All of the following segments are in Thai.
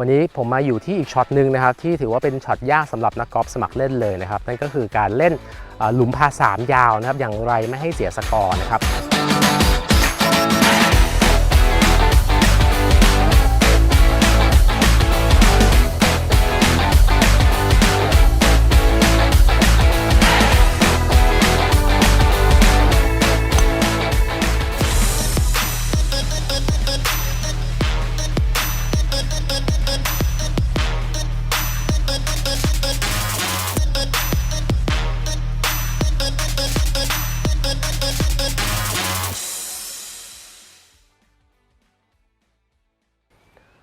วันนี้ผมมาอยู่ที่อีกช็อตหนึ่งนะครับที่ถือว่าเป็นช็อตยากสำหรับนักกอล์ฟสมัครเล่นเลยนะครับนั่นก็คือการเล่นหลุมพาสามยาวนะครับอย่างไรไม่ให้เสียสกอร์นะครับ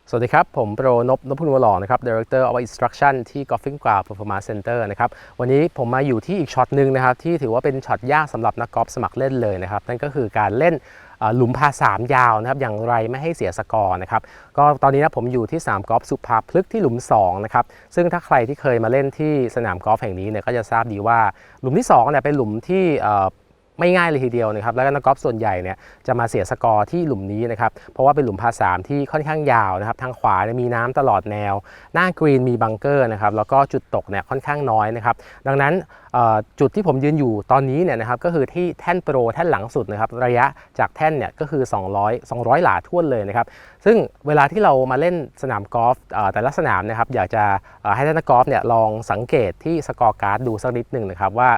สวัสดีครับ ผมโปรนพนพพุนวหล่อนะครับ Director of Instruction ที่ Golfing Ground Performance Center นะครับ วันนี้ผมมาอยู่ที่อีกช็อตหนึ่งนะครับ ที่ถือว่าเป็นช็อตยากสำหรับนักกอล์ฟสมัครเล่นเลยนะครับ นั่นก็คือการเล่นหลุมพาสามยาวนะครับ อย่างไรไม่ให้เสียสกอร์นะครับ ก็ตอนนี้นะผมอยู่ที่สนามกอล์ฟสุภาพลึกษ์ที่หลุม2นะครับ ซึ่งถ้าใครที่เคยมาเล่นที่สนามกอล์ฟแห่งนี้เนี่ยก็จะทราบดีว่าหลุมที่2เนี่ยเป็นหลุมที่ ไม่ง่ายเลยทีเดียวนะครับแล้วก็นักกอล์ฟส่วนใหญ่เนี่ยจะมาเสียสกอร์ที่หลุมนี้นะครับเพราะว่าเป็นหลุมพาสามที่ค่อนข้างยาวนะครับทางขวาเนี่ยมีน้ำตลอดแนว หน้ากรีนมีบังเกอร์นะครับแล้วก็จุดตกเนี่ยค่อนข้างน้อยนะครับดังนั้นจุดที่ผมยืนอยู่ตอนนี้เนี่ยนะครับก็คือที่แท่นโปรแท่นหลังสุดนะครับระยะจากแท่นเนี่ยก็คือ 200 200 หลาท่วนเลยนะครับซึ่งเวลาที่เรามาเล่นสนามกอล์ฟแต่ละสนามนะครับอยากจะให้ท่านนักกอล์ฟเนี่ยลองสังเกตที่สกอร์การ์ดดูสักนิดหนึ่งนะครับว่า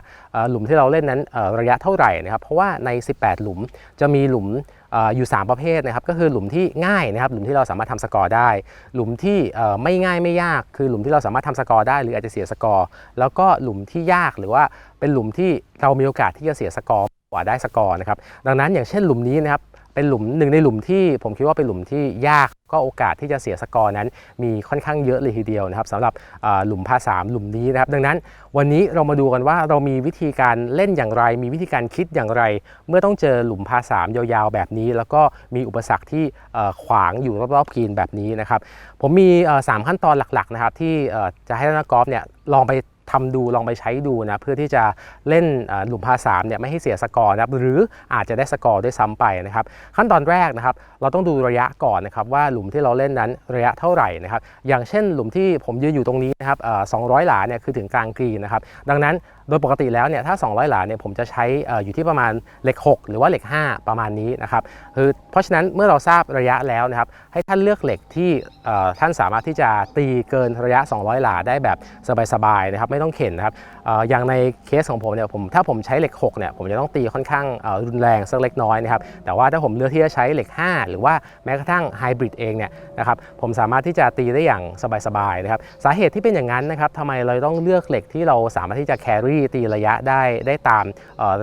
หลุมที่เราเล่นนั้นระยะเท่าไหร่นะครับเพราะว่าใน 18 หลุมจะมีหลุมออยู่ 3 ประเภทนะครับก็คือหลุมที่ง่ายนะครับหลุมที่เราสามารถทำสกอร์ได้ หลุมที่ไม่ง่ายไม่ยากคือหลุมที่เราสามารถทำสกอร์ได้หรืออาจจะเสียสกอร์ แล้วก็หลุมที่ยากหรือว่าเป็นหลุมที่เรามีโอกาสที่จะเสียสกอร์กว่าได้สกอร์นะครับดังนั้นอย่างเช่นหลุมนี้นะครับ เป็นหลุมหนึ่งในหลุมที่ผมคิดว่าเป็นหลุมที่ยากก็โอกาสที่จะเสียสกอร์นั้น มีค่อนข้างเยอะเลยทีเดียวนะครับสำหรับหลุมพาสามหลุมนี้นะครับ ดังนั้นวันนี้เรามาดูกันว่าเรามีวิธีการเล่นอย่างไร มีวิธีการคิดอย่างไร เมื่อต้องเจอหลุมพาสามยาวๆแบบนี้ แล้วก็มีอุปสรรคที่ขวางอยู่รอบๆกรีนแบบนี้นะครับ ผมมีเอ่อสามขั้นตอนหลักๆนะครับที่จะให้นักกอล์ฟเนี่ยลองไป ทำดูลองไปใช้ดูนะเพื่อที่จะเล่นหลุมพาสามเนี่ยไม่ให้เสียสกอร์นะครับหรืออาจจะได้สกอร์ด้วยซ้ำไปนะครับขั้นตอนแรกนะครับเราต้องดูระยะก่อนนะครับว่าหลุมที่เราเล่นนั้นระยะเท่าไหร่นะครับอย่างเช่นหลุมที่ผมยืนอยู่ตรงนี้นะครับเอ่อ200หลาเนี่ยคือถึงกลางกรีนนะครับดังนั้นโดยปกติแล้วเนี่ยถ้า 200 หลาเนี่ยผมจะใช้อยู่ที่ประมาณเลข6หรือว่าเลข5ประมาณนี้นะครับคือเพราะฉะนั้นเมื่อเราทราบระยะแล้วนะครับให้ท่านเลือกเหล็กที่ท่านสามารถที่จะตีเกินระยะ 200 หลาได้แบบสบายๆนะครับไม่ต้องเข็นนะครับออย่างในเคสของผมเนี่ยผมถ้าผมใช้เหล็ก6เนี่ยผมจะต้องตีค่อนข้างรุนแรงสักเล็กน้อยนะครับแต่ว่าถ้าผมเลือกที่จะใช้เหล็ก 5 หรือว่าแม้กระทั่งไฮบริดเองเนี่ยนะครับผมสามารถที่จะตีได้อย่างสบายๆนะครับสาเหตุที่เป็นอย่างนั้นนะครับทำไมเราต้องเลือกเหล็กที่เราสามารถที่จะแครี่ตีระยะได้ได้ตาม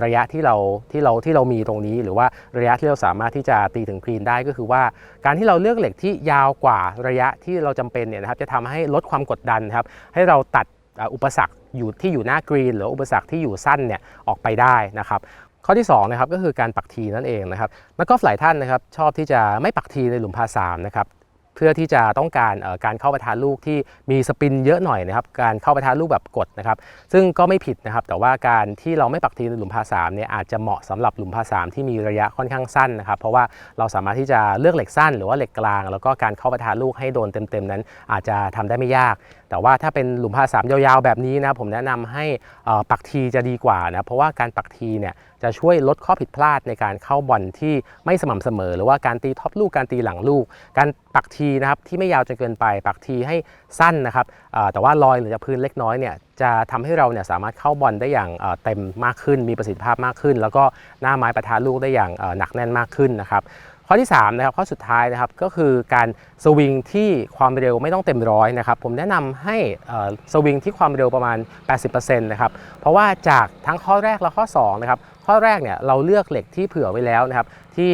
ระยะที่เราที่เราที่เรามีตรงนี้ หรือว่าระยะที่เราสามารถที่จะตีถึงกรีนได้ก็คือว่า การที่เราเลือกเหล็กที่ยาวกว่าระยะที่เราจำเป็นเนี่ยนะครับจะทำให้ลดความกดดันครับให้เราตัด อุปสรรคอยู่ที่อยู่หน้ากรีน หรืออุปสรรคที่อยู่สั้นเนี่ยออกไปได้นะครับข้อที่2นะครับก็คือการปักทีนั่นเองนะครับนักกอล์ฟหลายท่านนะครับชอบที่จะไม่ปักทีในหลุมพาสามนะครับ เพื่อที่จะต้องการการเข้าประทานลูกที่มีสปินเยอะหน่อยนะครับการเข้าประทานลูกแบบกดนะครับซึ่งก็ไม่ผิดนะครับแต่ว่าการที่เราไม่ปักทีในหลุมพาสามเนี่ยอาจจะเหมาะสำหรับหลุมพาสามที่มีระยะค่อนข้างสั้นนะครับเพราะว่าเราสามารถที่จะเลือกเหล็กสั้น หรือว่าเหล็กกลาง แล้วก็การเข้าประทานลูกให้โดนเต็มๆนั้น อาจจะทำได้ไม่ยาก แต่ว่าถ้าเป็นหลุมพาสามยาวๆแบบนี้นะผมแนะนำให้ปักทีจะดีกว่านะเพราะว่าการปักทีเนี่ย จะช่วยลดข้อผิดพลาดในการเข้าบอลที่ไม่สม่ำเสมอ หรือว่าการตีท็อปลูกการตีหลังลูก การปักทีนะครับที่ไม่ยาวจนเกินไปปักทีให้สั้นนะครับแต่ว่าลอยหรือจากพื้นเล็กน้อยเนี่ยจะทำให้เราเนี่ยสามารถเข้าบอลได้อย่างเต็มมากขึ้น มีประสิทธิภาพมากขึ้น แล้วก็หน้าไม้ประทาลูกได้อย่างหนักแน่นมากขึ้นนะครับ ข้อที่3นะครับข้อสุดท้ายนะครับก็คือการสวิงที่ความเร็วไม่ต้องเต็มร้อยนะครับผมแนะนำให้สวิงที่ความเร็วประมาณ 80%นะครับเพราะว่าจากทั้งข้อแรกและข้อ2นะครับข้อแรกเนี่ยเราเลือกเหล็กที่เผื่อไว้แล้วนะครับที่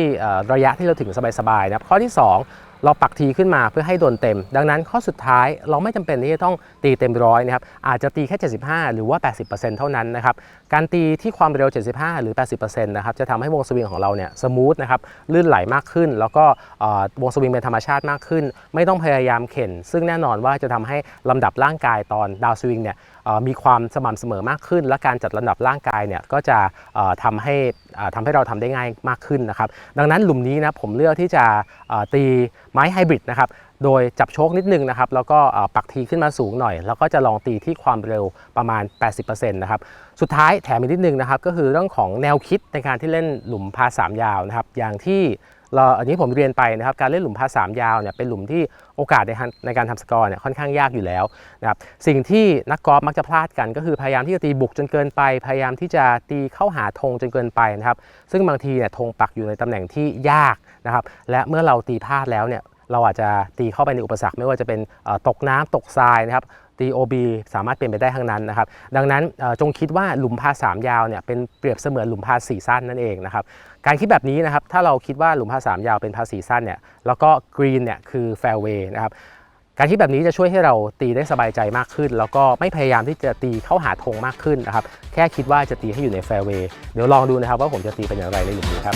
ระยะที่เราถึงสบายๆนะครับข้อที่ 2 เราปักทีขึ้นมาเพื่อให้โดนเต็ม ดังนั้นข้อสุดท้ายเราไม่จำเป็นที่จะต้องตีเต็มร้อยนะครับอาจจะตีแค่ 75 หรือว่า 80%เท่านั้นนะครับการตีที่ความเร็ว 75 หรือ 80%นะครับจะทำให้วงสวิงของเราเนี่ยสมูทนะครับลื่นไหลมากขึ้น แล้วก็วงสวิงเป็นธรรมชาติมากขึ้น ไม่ต้องพยายามเข็น ซึ่งแน่นอนว่าจะทำให้ลำดับร่างกายตอนดาวสวิงเนี่ยมีความสม่ำเสมอมากขึ้น และการจัดลำดับร่างกายเนี่ยก็จะเอ่อทำให้เอ่อทำให้เราทำได้ง่ายมากขึ้นนะครับดังนั้นหลุมนี้นะผมเลือกที่จะตีไม้ไฮบริดนะครับ โดยจับโชคนิดนึงนะครับ แล้วก็ปักทีขึ้นมาสูงหน่อย แล้วก็จะลองตีที่ความเร็วประมาณ 80%นะครับ สุดท้ายแถมอีกนิดนึงนะครับ ก็คือเรื่องของแนวคิดในการที่เล่นหลุมพาสามยาวนะครับ อย่างที่เราอันนี้ผมเรียนไปนะครับการเล่นหลุมพาสามยาวเนี่ยเป็นหลุมที่โอกาสในการในการทำสกอร์เนี่ยค่อนข้างยากอยู่แล้วนะครับสิ่งที่นักกอล์ฟมักจะพลาดกัน ก็คือพยายามที่จะตีบุกจนเกินไป พยายามที่จะตีเข้าหาธงจนเกินไปนะครับซึ่งบางทีเนี่ยธงปักอยู่ในตำแหน่งที่ยาก นะครับและเมื่อเราตีพลาดแล้วเนี่ยเราอาจจะตีเข้าไปในอุปสรรคไม่ว่าจะเป็นตกน้ำตกทรายนะครับตี OB สามารถเป็นไปได้ทั้งนั้นนะครับ ดังนั้นจงคิดว่าหลุมพาสามยาวเนี่ยเป็นเปรียบเสมือนหลุมพาสี่สั้นนั่นเองนะครับ การคิดแบบนี้นะครับถ้าเราคิดว่าหลุมพาสามยาวเป็นพาสี่สั้นเนี่ยแล้วก็กรีนเนี่ยคือแฟร์เวย์นะครับการคิดแบบนี้จะช่วยให้เราตีได้สบายใจมากขึ้น แล้วก็ไม่พยายามที่จะตีเข้าหาธงมากขึ้นนะครับแค่คิดว่าจะตีให้อยู่ในแฟร์เวย์เดี๋ยวลองดูนะครับว่าผมจะตีเป็นอย่างไรในหลุมนี้ครับ